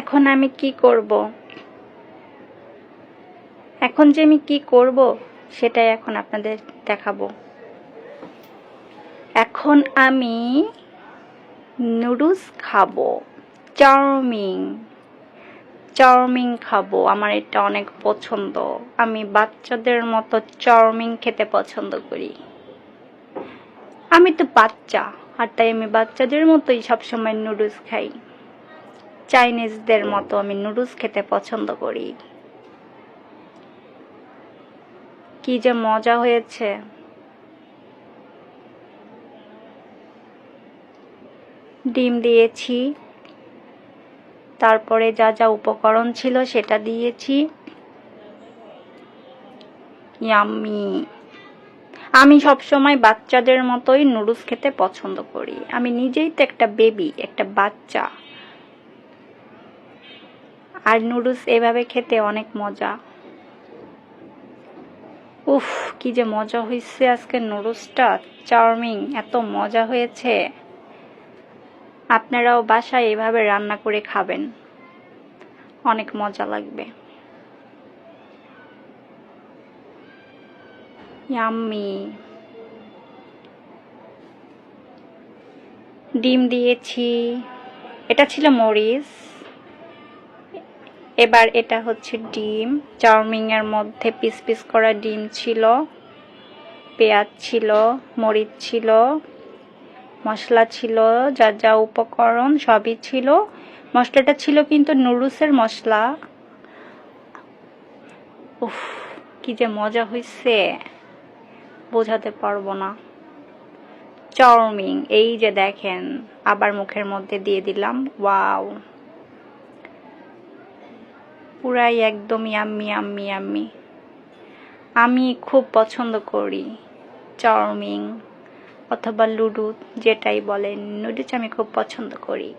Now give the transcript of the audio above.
এখন আমি কি করব? এখন যে আমি কি করব, সেটাই এখন আপনাদের দেখাবো। এখন আমি নুডলস খাব। চাউমিন। চাউমিন খাব। আমার এটা অনেক পছন্দ। আমি বাচ্চাদের মতো চাউমিন খেতে পছন্দ করি। আমি তো বাচ্চা, আর তাই আমি বাচ্চাদের মতোই সবসময় নুডলস খাই। চাইনিজদের মতো আমি নুডলস খেতে পছন্দ করি। কি যে মজা হয়েছে। ডিম দিয়েছি। তারপরে যা যা উপকরণ ছিল সেটা দিয়েছি। ইয়াম্মি। আমি সবসময় বাচ্চাদের মতোই নুডলস খেতে পছন্দ করি। আমি নিজেই তো একটা বেবি, একটা বাচ্চা। আর নুডলস এভাবে খেতে অনেক মজা। উফ, কি যে মজা হয়েছে আজকে নুডলসটা। চাউমিন, এত মজা হয়েছে। আপনারাও বাসায় এভাবে রান্না করে খাবেন। অনেক মজা লাগবে। ইয়াম্মি। ডিম দিয়েছি। এটা ছিল মরিচ। এবার এটা হচ্ছে ডিম। চাউমিনের মধ্যে পিস পিস করা ডিম ছিল, পেঁয়াজ ছিল, মরিচ ছিল, মশলা ছিল, যা যা উপকরণ সবই ছিল। মশলাটা ছিল কিন্তু নুডলসের মশলা। উফ, কি যে মজা হয়েছে বোঝাতে পারব না। চাউমিন, এই যে দেখেন, আবার মুখের মধ্যে দিয়ে দিলাম। ওয়াও। পুরাই একদমই আম্মি আম্মি আম্মি আমি খুব পছন্দ করি চাউমিন অথবা লুডু, যেটাই বলেন, নুডলস আমি খুব পছন্দ করি।